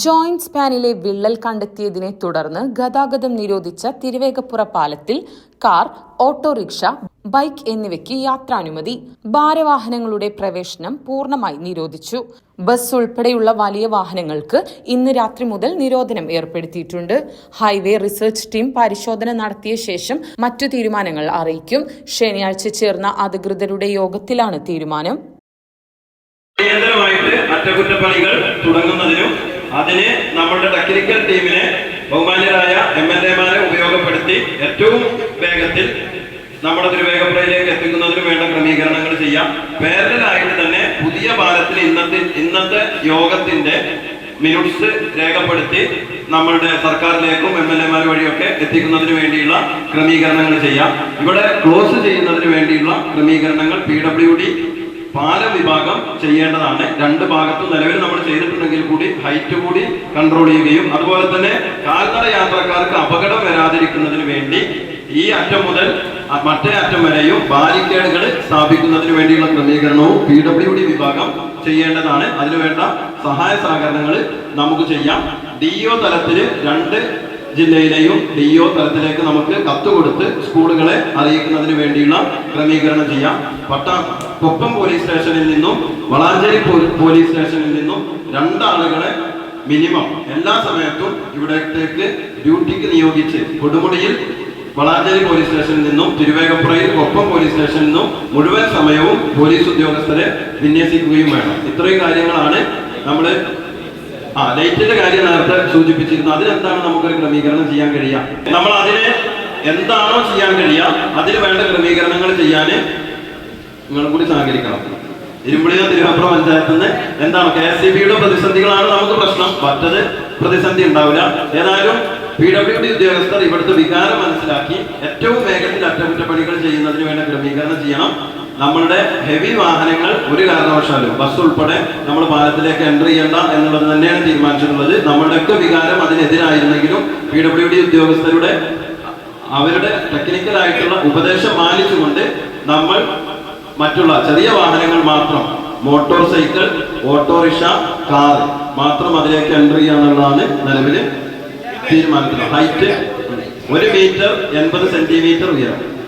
Joint സ്പാനിലെ വിള്ളൽ കണ്ടെത്തിയതിനെ തുടർന്ന് ഗതാഗതം നിരോധിച്ച തിരുവേഗപ്പുറ പാലത്തിൽ കാർ ഓട്ടോറിക്ഷ ബൈക്ക് എന്നിവയ്ക്ക് യാത്രാനുമതി. ഭാരവാഹനങ്ങളുടെ പ്രവേശനം പൂർണമായി നിരോധിച്ചു. ബസ് ഉൾപ്പെടെയുള്ള വലിയ വാഹനങ്ങൾക്ക് ഇന്ന് രാത്രി മുതൽ നിരോധനം ഏർപ്പെടുത്തിയിട്ടുണ്ട്. ഹൈവേ റിസർച്ച് ടീം പരിശോധന നടത്തിയ ശേഷം മറ്റു തീരുമാനങ്ങൾ അറിയിക്കും. ശനിയാഴ്ച ചേർന്ന അധികൃതരുടെ യോഗത്തിലാണ് തീരുമാനം. തുടങ്ങുന്നതിനും അതിന് നമ്മുടെ ടെക്നിക്കൽ ടീമിനെ ബഹുമാന്യരായ എം എൽ എമാരെ ഉപയോഗപ്പെടുത്തി ഏറ്റവും വേഗത്തിൽ നമ്മുടെ തിരുവേഗപ്പുഴയിലേക്ക് എത്തിക്കുന്നതിന് വേണ്ട ക്രമീകരണങ്ങൾ ചെയ്യാം. പേരലായിട്ട് തന്നെ പുതിയ പാലത്തിൽ ഇന്നത്തെ ഇന്നത്തെ യോഗത്തിന്റെ മിനിറ്റ്സ് രേഖപ്പെടുത്തി നമ്മളുടെ സർക്കാരിലേക്കും എം എൽ എമാർ വഴിയൊക്കെ എത്തിക്കുന്നതിന് വേണ്ടിയുള്ള ക്രമീകരണങ്ങൾ ചെയ്യാം. ഇവിടെ ക്ലോസ് ചെയ്യുന്നതിന് വേണ്ടിയുള്ള ക്രമീകരണങ്ങൾ പി ഡബ്ല്യു ഡി പാലം വിഭാഗം ചെയ്യേണ്ടതാണ്. രണ്ട് ഭാഗത്തും നിലവിൽ നമ്മൾ ചെയ്തിട്ടുണ്ടെങ്കിൽ കൂടി ഹൈറ്റ് കൂടി കൺട്രോൾ ചെയ്യുകയും അതുപോലെ തന്നെ കാൽനട യാത്രക്കാർക്ക് അപകടം വരാതിരിക്കുന്നതിന് വേണ്ടി ഈ അറ്റം മുതൽ മറ്റേ അറ്റം വരെയും ബാരിക്കേഡുകൾ സ്ഥാപിക്കുന്നതിന് വേണ്ടിയുള്ള ക്രമീകരണവും പി ഡബ്ല്യു ഡി വിഭാഗം ചെയ്യേണ്ടതാണ്. അതിനുവേണ്ട സഹായ സഹകരണങ്ങൾ നമുക്ക് ചെയ്യാം. ഡി ഒ തലത്തിൽ രണ്ട് ജില്ലയിലെയും ഡി ഒ തലത്തിലേക്ക് നമുക്ക് കത്ത് കൊടുത്ത് സ്കൂളുകളെ അറിയിക്കുന്നതിന് വേണ്ടിയുള്ള ക്രമീകരണം ചെയ്യാം. പട്ട കൊപ്പം പോലീസ് സ്റ്റേഷനിൽ നിന്നും വളാഞ്ചേരി പോലീസ് സ്റ്റേഷനിൽ നിന്നും രണ്ടാളുകളെ മിനിമം എല്ലാ സമയത്തും ഇവിടത്തേക്ക് ഡ്യൂട്ടിക്ക് നിയോഗിച്ച് കൊടുമുടിയിൽ വളാഞ്ചേരി പോലീസ് സ്റ്റേഷനിൽ നിന്നും തിരുവേഗപ്പുറയിൽ കൊപ്പം പോലീസ് സ്റ്റേഷനിൽ നിന്നും മുഴുവൻ സമയവും പോലീസ് ഉദ്യോഗസ്ഥരെ വിന്യസിക്കുകയും വേണം. ഇത്രയും കാര്യങ്ങളാണ് നമ്മൾ ആ ലൈറ്റിന്റെ കാര്യം നേരത്തെ സൂചിപ്പിച്ചിരുന്നു. അതിനെന്താണ് നമുക്കൊരു ക്രമീകരണം ചെയ്യാൻ കഴിയുക? നമ്മൾ അതിനെ എന്താണോ ചെയ്യാൻ കഴിയുക അതിന് വേണ്ട ക്രമീകരണങ്ങൾ ചെയ്യാൻ നിങ്ങൾ കൂടി സഹകരിക്കണം. ഇരുമ്പുളിയ തിരുവനന്തപുരം പഞ്ചായത്തിൽ നിന്ന് എന്താണ്? കെ എസ് സി ബിയുടെ പ്രതിസന്ധികളാണ് നമുക്ക് പ്രശ്നം. മറ്റത് പ്രതിസന്ധി ഉണ്ടാവില്ല. ഏതായാലും പി ഡബ്ല്യു ഡി ഉദ്യോഗസ്ഥർ ഇവിടുത്തെ വികാരം മനസ്സിലാക്കി ഏറ്റവും വേഗത്തിൽ അറ്റകുറ്റപ്പണികൾ ചെയ്യുന്നതിന് വേണ്ട ക്രമീകരണം ചെയ്യണം. നമ്മളുടെ ഹെവി വാഹനങ്ങൾ ഒരു കാരണവശാലും ബസ് ഉൾപ്പെടെ നമ്മൾ പാലത്തിലേക്ക് എന്റർ ചെയ്യണ്ട എന്നുള്ളത് തന്നെയാണ് തീരുമാനിച്ചിട്ടുള്ളത്. നമ്മളുടെയൊക്കെ വികാരം അതിനെതിരായിരുന്നെങ്കിലും പി ഡബ്ല്യു ഡി ഉദ്യോഗസ്ഥരുടെ അവരുടെ ടെക്നിക്കലായിട്ടുള്ള ഉപദേശം മാനിച്ചുകൊണ്ട് നമ്മൾ മറ്റുള്ള ചെറിയ വാഹനങ്ങൾ മാത്രം മോട്ടോർ സൈക്കിൾ ഓട്ടോറിക്ഷ കാർ മാത്രം അതിലേക്ക് എന്റർ ചെയ്യാന്നുള്ളതാണ് നിലവിൽ തീരുമാനിക്കുന്നത്. ഹൈറ്റ് ഒരു മീറ്റർ എൺപത് സെന്റിമീറ്റർ ഉയരം.